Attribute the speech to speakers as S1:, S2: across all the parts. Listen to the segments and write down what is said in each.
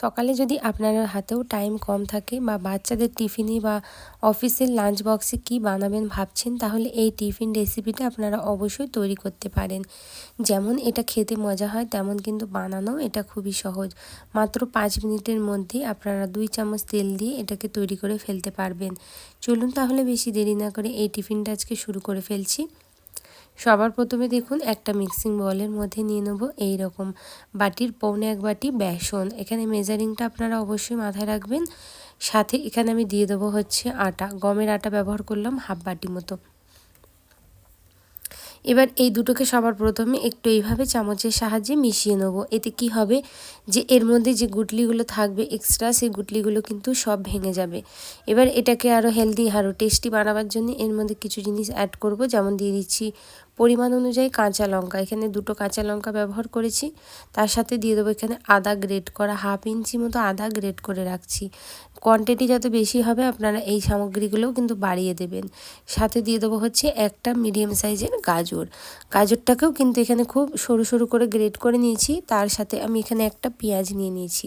S1: সকালে যদি আপনার হাতেও টাইম কম থাকে বা বাচ্চাদের টিফিনে বা অফিসের লাঞ্চ বক্সে কি বানাবেন ভাবছেন, তাহলে এই টিফিন রেসিপিটা আপনারা অবশ্যই তৈরি করতে পারেন। যেমন এটা খেতে মজা হয়, তেমন কিন্তু বানানো এটা খুবই সহজ। মাত্র পাঁচ মিনিটের মধ্যে আপনারা দুই চামচ তেল দিয়ে এটাকে তৈরি করে ফেলতে পারবেন। চলুন তাহলে বেশি দেরি না করে এই টিফিনটা আজকে শুরু করে ফেলছি। সবার প্রথমে দেখুন একটা মিক্সিং বলের মধ্যে নিয়ে নেব এই রকম বাটির পৌনে এক বাটি বেসন। এখানে মেজারিংটা আপনারা অবশ্যই মাথায় রাখবেন। সাথে এখানে আমি দিয়ে দেবো হচ্ছে আটা। গমের আটা ব্যবহার করলাম হাফ বাটি মতো। এবার এই দুটোকে সবার প্রথমে একটু এইভাবে চামচের সাহায্যে মিশিয়ে নেব। এতে কি হবে যে এর মধ্যে যে গুটলিগুলো থাকবে এক্সট্রা সেই গুটলিগুলো কিন্তু সব ভেঙে যাবে। এবার এটাকে আরও হেলদি আরও টেস্টি বানাবার জন্য এর মধ্যে কিছু জিনিস অ্যাড করব। যেমন দিয়ে দিচ্ছি পরিমাণ অনুযায়ী কাঁচা লঙ্কা। এখানে দুটো কাঁচা লঙ্কা ব্যবহার করেছি। তার সাথে দিয়ে দেবো এখানে আদা গ্রেট করা, হাফ ইঞ্চি মতো আদা গ্রেট করে রাখছি। কোয়ান্টিটি যত বেশি হবে, আপনারা এই সামগ্রীগুলোও কিন্তু বাড়িয়ে দেবেন। সাথে দিয়ে দেবো হচ্ছে একটা মিডিয়াম সাইজের গাজর। গাজরটাকেও কিন্তু এখানে খুব সরু সরু করে গ্রেট করে নিয়েছি। তার সাথে আমি এখানে একটা পেঁয়াজ নিয়ে নিয়েছি।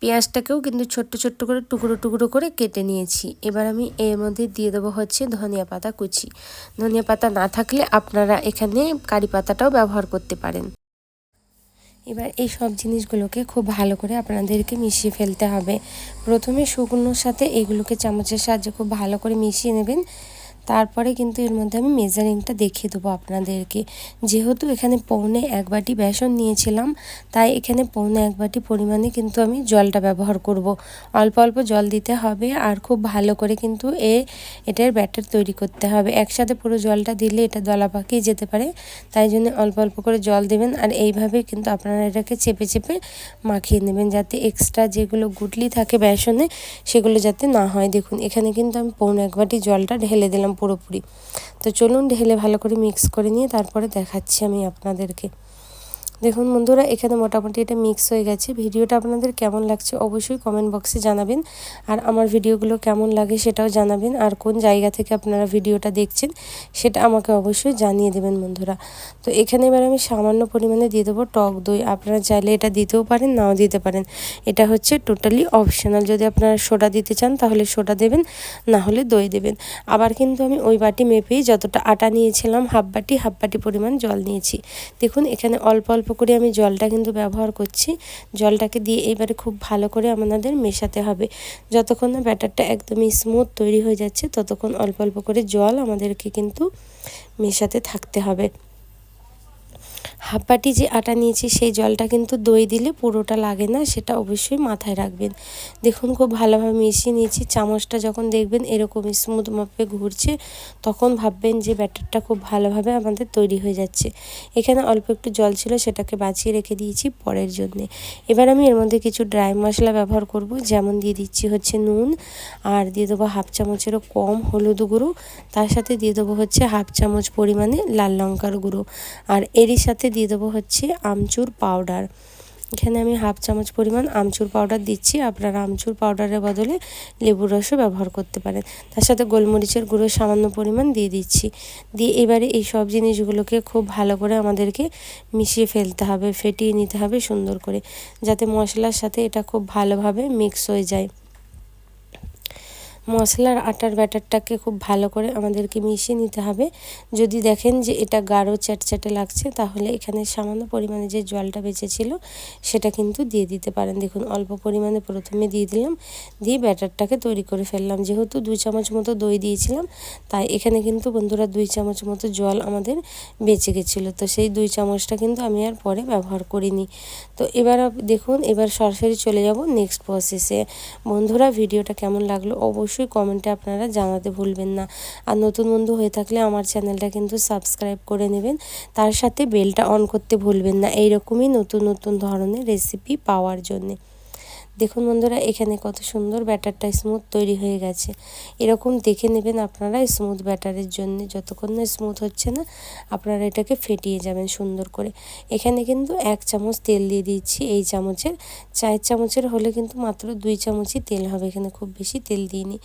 S1: পেঁয়াজটাকেও কিন্তু ছোট্ট ছোট্ট করে, টুকরো টুকরো করে কেটে নিয়েছি। এবার আমি এর মধ্যে দিয়ে দেবো হচ্ছে ধনিয়া পাতা কুচি। ধনিয়া পাতা না থাকলে আপনারা এখানে কারি পাতাটাও ব্যবহার করতে পারেন। এবার এই সব জিনিসগুলোকে খুব ভালো করে আপনাদেরকে মিশিয়ে ফেলতে হবে। প্রথমে শুকনোর সাথে এগুলোকে চামচের সাহায্যে খুব ভালো করে মিশিয়ে নেবেন। তারপরে কিন্তু এর মধ্যে আমি মেজারিংটা দেখিয়ে দেবো আপনাদেরকে। যেহেতু এখানে পৌনে এক বাটি বেসন নিয়েছিলাম, তাই এখানে পৌনে এক বাটি পরিমাণে কিন্তু আমি জলটা ব্যবহার করব। অল্প অল্প জল দিতে হবে আর খুব ভালো করে কিন্তু এ, এটার ব্যাটার তৈরি করতে হবে। একসাথে পুরো জলটা দিলে এটা দলা পাকিয়ে যেতে পারে, তাই জন্য অল্প অল্প করে জল দেবেন আর এইভাবে কিন্তু আপনারা এটাকে চেপে চেপে মাখিয়ে নেবেন যাতে এক্সট্রা যেগুলো গুটলি থাকে বেসনে, সেগুলো যাতে না হয়। দেখুন, এখানে কিন্তু আমি পৌনে এক বাটি জলটা ঢেলে দিলাম। পুরোপুরি। তো চলুন ঢেলে ভালো করে মিক্স করে নিয়ে তারপরে দেখাচ্ছি আমি আপনাদেরকে। দেখুন বন্ধুরা, এখানে মোটামুটি এটা মিক্স হয়ে গেছে। ভিডিওটা আপনাদের কেমন লাগছে অবশ্যই কমেন্ট বক্সে জানাবেন। আর আমার ভিডিওগুলো কেমন লাগে সেটাও জানাবেন। আর কোন জায়গা থেকে আপনারা ভিডিওটা দেখছেন সেটা আমাকে অবশ্যই জানিয়ে দেবেন বন্ধুরা। তো এখানে এবার আমি সামান্য পরিমাণে দিয়ে দেবো টক দই। আপনারা চাইলে এটা দিতেও পারেন, নাও দিতে পারেন। এটা হচ্ছে টোটালি অপশনাল যদি আপনারা সোডা দিতে চান তাহলে সোডা দেবেন, না হলে দই দেবেন। আবার কিন্তু আমি ওই বাটি মেপেই যতটা আটা নিয়েছিলাম, হাফ বাটি হাফ বাটি পরিমাণ জল নিয়েছি। দেখুন, এখানে অল্প অল্প অল্প করে আমি জলটা কিন্তু ব্যবহার করছি। জলটাকে দিয়ে এবারে খুব ভালো করে আমাদের মেশাতে হবে। যতক্ষণ না ব্যাটারটা একদমই স্মুথ তৈরি হয়ে যাচ্ছে, ততক্ষণ অল্প অল্প করে জল আমাদেরকে কিন্তু মেশাতে থাকতে হবে। হাফ বাটি যে আটা নিয়েছি, সেই জলটা কিন্তু দই দিলে পুরোটা লাগে না, সেটা অবশ্যই মাথায় রাখবেন। দেখুন খুব ভালোভাবে মিশিয়ে নিয়েছি, চামচটা যখন দেখবেন এরকম স্মুথ মাপে ঘুরছে, তখন ভাববেন যে ব্যাটারটা খুব ভালোভাবে আমাদের তৈরি হয়ে যাচ্ছে। এখানে অল্প একটু জল ছিল, সেটাকে বাঁচিয়ে রেখে দিয়েছি পরের জন্যে। এবার আমি এর মধ্যে কিছু ড্রাই মশলা ব্যবহার করব, যেমন দিয়ে দিচ্ছি হচ্ছে নুন, আর দিয়ে দেবো হাফ চামচেরও কম হলুদ গুঁড়ো, তার সাথে দিয়ে দেবো হচ্ছে হাফ চামচ পরিমাণে লাল লঙ্কার গুঁড়ো। আর এরই সাথে দিয়ে দেবো হচ্ছে আমচুর পাউডার এখানে আমি হাফ চামচ পরিমাণ আমচুর পাউডার দিচ্ছি। আপনারা আমচুর পাউডারের বদলে লেবুর রসও ব্যবহার করতে পারেন। তার সাথে গোলমরিচের গুঁড়ো সামান্য পরিমাণ দিয়ে দিচ্ছি। দিয়ে এবারে এই সব জিনিসগুলোকে খুব ভালো করে আমাদেরকে মিশিয়ে ফেলতে হবে, ফেটিয়ে নিতে হবে সুন্দর করে, যাতে মশলার সাথে এটা খুব ভালোভাবে মিক্স হয়ে যায়। মশলার আটার ব্যাটারটাকে খুব ভালো করে আমাদেরকে মিশিয়ে নিতে হবে। যদি দেখেন যে এটা গাঢ় চ্যাটচ্যাটে লাগছে, তাহলে এখানে সামান্য পরিমাণে যে জলটা বেঁচেছিল, সেটা কিন্তু দিয়ে দিতে পারেন। দেখুন, অল্প পরিমাণে প্রথমে দিয়ে দিলাম, দিয়ে ব্যাটারটাকে তৈরি করে ফেললাম। যেহেতু দুই চামচ মতো দই দিয়েছিলাম, তাই এখানে কিন্তু বন্ধুরা দুই চামচ মতো জল আমাদের বেঁচে গেছিল। তো সেই দুই চামচটা কিন্তু আমি আর পরে ব্যবহার করিনি। তো এবার দেখুন, এবার সরাসরি চলে যাব নেক্সট প্রসেসে বন্ধুরা, ভিডিওটা কেমন লাগল? অবশ্যই অবশ্যই কমেন্টে আপনারা জানাতে ভুলবেন না। আর নতুন বন্ধু হয়ে থাকলে আমার চ্যানেলটা কিন্তু সাবস্ক্রাইব করে নেবেন। তার সাথে বেলটা অন করতে ভুলবেন না। এইরকমই নতুন নতুন ধরনের রেসিপি পাওয়ার জন্যে। দেখুন বন্ধুরা, এখানে কত সুন্দর ব্যাটারটা স্মুথ তৈরি হয়ে গেছে। এরকম দেখে নেবেন আপনারা স্মুথ ব্যাটারের জন্য। যতক্ষণ না স্মুথ হচ্ছে না, আপনারা এটাকে ফেটিয়ে যাবেন সুন্দর করে। এখানে কিন্তু এক চামচ তেল দিয়ে দিচ্ছি এই চামচের। চার চামচের হলে কিন্তু মাত্র দুই চামচই তেল হবে, এখানে খুব বেশি তেল দিইনি।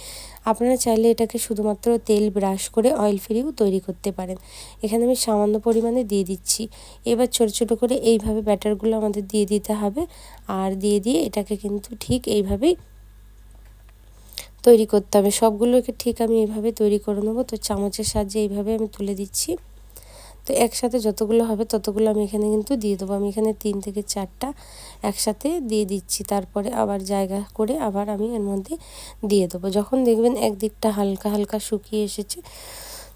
S1: আপনারা চাইলে এটাকে শুধুমাত্র তেল ব্রাশ করে অয়েল ফ্রিও তৈরি করতে পারেন। এখানে আমি সামান্য পরিমাণে দিয়ে দিচ্ছি। এবার ছোটো ছোটো করে এইভাবে ব্যাটারগুলো আমাদের দিয়ে দিতে হবে। আর দিয়ে দিয়ে এটাকে কিন্তু ঠিক এইভাবেই তৈরি করতে হবে। সবগুলোকে ঠিক আমি এইভাবে তৈরি করে নেব। তো চামচের সাহায্যে এইভাবে আমি তুলে দিচ্ছি। তো একসাথে যতগুলো হবে ততগুলো আমি এখানে কিন্তু দিয়ে দেবো। আমি এখানে তিন থেকে চারটা একসাথে দিয়ে দিচ্ছি। তারপরে আবার জায়গা করে আবার আমি এর মধ্যে দিয়ে দেবো। যখন দেখবেন একদিকটা হালকা হালকা শুকিয়ে এসেছে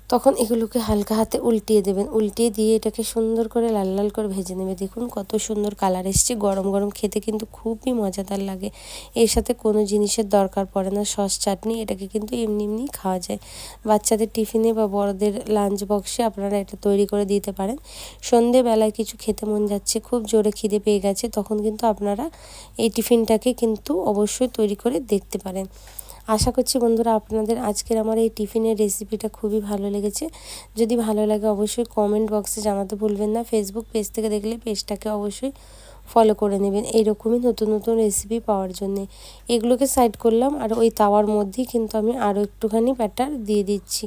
S1: তখন এগুলোকে হালকা হাতে উল্টিয়ে দেবেন। উল্টিয়ে দিয়ে এটাকে সুন্দর করে লাল লাল করে ভেজে নেবে। দেখুন কত সুন্দর কালার এসছে। গরম গরম খেতে কিন্তু খুবই মজাদার লাগে। এর সাথে কোনো জিনিসের দরকার পড়ে না। সস, চাটনি, এটাকে কিন্তু এমনি এমনি খাওয়া যায়। বাচ্চাদের টিফিনে বা বড়দের লাঞ্চ বক্সে আপনারা এটা তৈরি করে দিতে পারেন। সন্ধেবেলায় কিছু খেতে মন যাচ্ছে, খুব জোরে খিদে পেয়ে গেছে, তখন কিন্তু আপনারা এই টিফিনটাকে কিন্তু অবশ্যই তৈরি করে দেখতে পারেন। আশা করছি বন্ধুরা আপনাদের আজকের আমার এই টিফিনের রেসিপিটা খুবই ভালো লেগেছে। যদি ভালো লাগে অবশ্যই কমেন্ট বক্সে জানাতে ভুলবেন না। ফেসবুক পেজ থেকে দেখলে পেজটাকে অবশ্যই ফলো করে নেবেন। এইরকমই নতুন নতুন রেসিপি পাওয়ার জন্যে। এগুলোকে সাইড করলাম আর ওই তাওয়ার মধ্যেই কিন্তু আমি আরও একটুখানি ব্যাটার দিয়ে দিচ্ছি।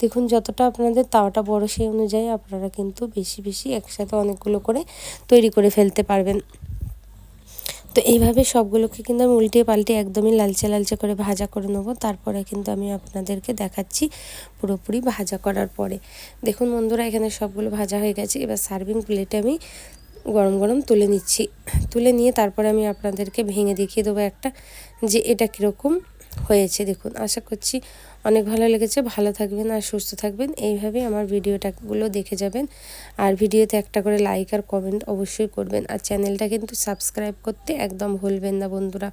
S1: দেখুন, যতটা আপনাদের তাওয়াটা বড় সেই অনুযায়ী আপনারা কিন্তু বেশি বেশি একসাথে অনেকগুলো করে তৈরি করে ফেলতে পারবেন। তো এইভাবে সবগুলোকে কিন্তু আমি উল্টে পাল্টে একদমই লালচে লালচে করে ভাজা করে নেব। তারপরে কিন্তু আমি আপনাদেরকে দেখাচ্ছি পুরোপুরি ভাজা করার পরে। দেখুন বন্ধুরা, এখানে সবগুলো ভাজা হয়ে গেছে। এবার সার্ভিং প্লেটে আমি গরম গরম তুলে নিচ্ছি। তুলে নিয়ে তারপরে আমি আপনাদেরকে ভেঙে দেখিয়ে দেবো একটা যে এটা কীরকম হয়েছে। দেখুন, আশা করছি অনেক ভালো লেগেছে, ভালো থাকবেন আর সুস্থ থাকবেন। এইভাবেই আমার ভিডিওটাগুলো দেখে যাবেন। আর ভিডিওতে একটা করে লাইক আর কমেন্ট অবশ্যই করবেন। আর চ্যানেলটা কিন্তু সাবস্ক্রাইব করতে একদম ভুলবেন না বন্ধুরা।